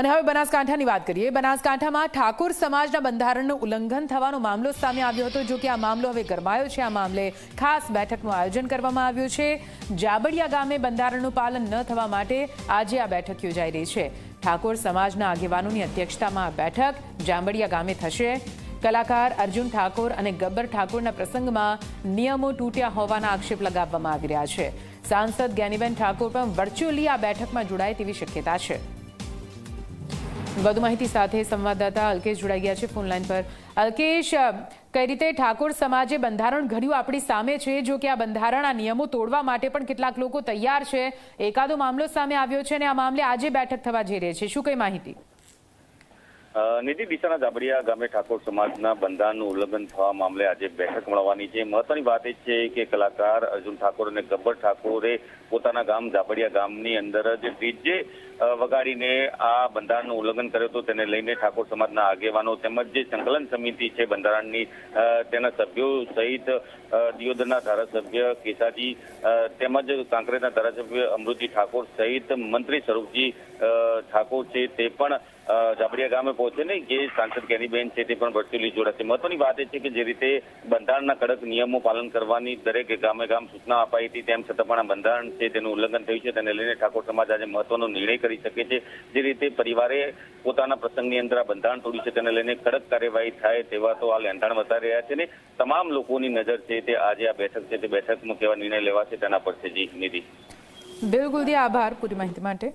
અને હવે બનાસકાંઠાની વાત કરીએ. બનાસકાંઠામાં ઠાકોર સમાજના બંધારણનું ઉલ્લંઘન થવાનો મામલો સામે આવ્યો હતો. જો કે આ મામલો હવે ગરમાયો છે. આ મામલે ખાસ બેઠકનું આયોજન કરવામાં આવ્યું છે. જાબડિયા ગામે બંધારણનું પાલન ન થવા માટે આજે આ બેઠક યોજાઈ રહી છે. ઠાકોર સમાજના આગેવાનોની અધ્યક્ષતામાં આ બેઠક જાંબડિયા ગામે થશે. કલાકાર અર્જુન ઠાકોર અને ગબ્બર ઠાકોરના પ્રસંગમાં નિયમો તૂટ્યા હોવાના આક્ષેપ લગાવવામાં આવી રહ્યા છે. સાંસદ જ્ઞાનીબેન ઠાકોર પણ વર્ચ્યુઅલી આ બેઠકમાં જોડાય તેવી શક્યતા છે. વધુ માહિતી સાથે સંવાદદાતા અલ્કેશ જોડાઈ ગયા છે ફોનલાઈન પર. અલ્કેશ કઈ રીતે ઠાકોર સમાજે બંધારણ ઘડ્યું આપણી સામે છે? જો કે આ બંધારણ આ નિયમો તોડવા માટે પણ કેટલાક લોકો તૈયાર છે. એકાદો મામલો સામે આવ્યો છે અને આ મામલે આજે બેઠક થવા જઈ રહી છે. શું કઈ માહિતી? નિધિ દિશાના જાબડિયા ગામે ઠાકોર સમાજના બંધારણનું ઉલ્લંઘન થવા મામલે આજે બેઠક મળવાની છે. મહત્વની વાત એ છે કે કલાકાર અર્જુન ઠાકોર અને ગબ્બર ઠાકોરે પોતાના ગામ જાબડિયા ગામની અંદર જ ડીજે વગાડીને આ બંધારણનું ઉલ્લંઘન કર્યું હતું, તેને લઈને ઠાકોર સમાજના આગેવાનો તેમજ જે સંકલન સમિતિ છે બંધારણની તેના સભ્યો સહિત દિયોદરના ધારાસભ્ય કેસાજી તેમજ કાંકરેજના ધારાસભ્ય અમૃતજી ઠાકોર સહિત મંત્રી સ્વરૂપજી ઠાકોર છે તે પણ જાબડિયા ગામે પહોંચે ને જે સાંસદ કેરીબેન છે તે પણ વર્ચ્યુઅલી જોડાશે મહત્વની વાત એ છે કે જે રીતે બંધારણના કડક નિયમો પાલન કરવાની દરેક ગામે ગામ સૂચના અપાઈ હતી, તેમ છતાં પણ આ બંધારણ છે તેનું ઉલ્લંઘન થયું છે. તેને લઈને ઠાકોર સમાજ આજે મહત્વનો નિર્ણય કરી શકે છે. જે રીતે પરિવારે પોતાના પ્રસંગની અંદર આ બંધારણ તોડ્યું છે, તેને લઈને કડક કાર્યવાહી થાય તેવા તો આ લેંધાણ વધારી રહ્યા છે ને તમામ લોકોની નજર છે તે આજે આ બેઠક છે તે બેઠકમાં કેવા નિર્ણય લેવાશે તેના પર છે. જી, નિધિ. બિલકુલ આભાર પૂરી માહિતી માટે.